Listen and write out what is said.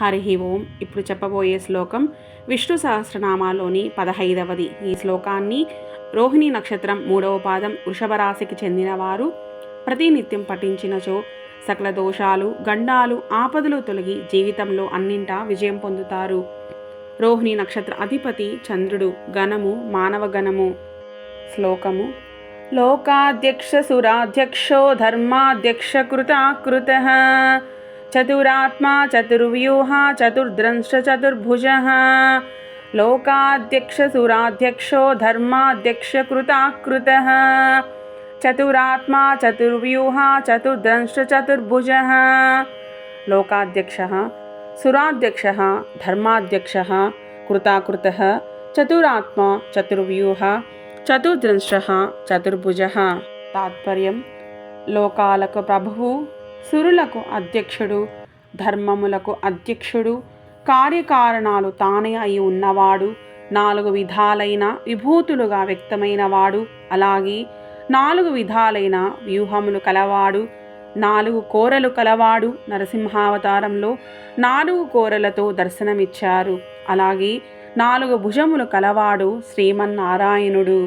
హరి ఓం ఇప్పుడు చెప్పబోయే శ్లోకం విష్ణు సహస్రనామాలోని పదహైదవది. ఈ శ్లోకాన్ని రోహిణి నక్షత్రం మూడవ పాదం వృషభ రాశికి చెందినవారు ప్రతినిత్యం పఠించినచో సకల దోషాలు గండాలు ఆపదలు తొలగి జీవితంలో అన్నింటా విజయం పొందుతారు. రోహిణి నక్షత్ర అధిపతి చంద్రుడు గణము మానవ గణము శ్లోకము. లోకాధ్యక్ష సురాధ్యక్షో ధర్మాధ్యక్ష కృతాకృత. चतुरात्मा, चतुर्व्यूह चतुर्द्रंश चतुर्भुजः। लोकाध्यक्षसुराध्यक्षो धर्माध्यक्षकृताकृतः चतुरात्मा, चतुर्व्यूह चतुर्द्रंश चतुर्भुजः। लोकाध्यक्षः, सुराध्यक्षः, धर्माध्यक्षः, कृताकृतः। चतुरात्मा, चतुर्व्यूहा चतुर्द्रंशः चतुर्भुजः। तात्पर्यं, लोकालकप्रभुः। సురులకు అధ్యక్షుడు ధర్మములకు అధ్యక్షుడు కార్యకారణాలు తానే అయి ఉన్నవాడు నాలుగు విధాలైన విభూతులుగా వ్యక్తమైన వాడు అలాగే నాలుగు విధాలైన వ్యూహములు కలవాడు నాలుగు కోరలు కలవాడు నరసింహావతారంలో నాలుగు కోరలతో దర్శనమిచ్చారు అలాగే నాలుగు భుజములు కలవాడు శ్రీమన్నారాయణుడు.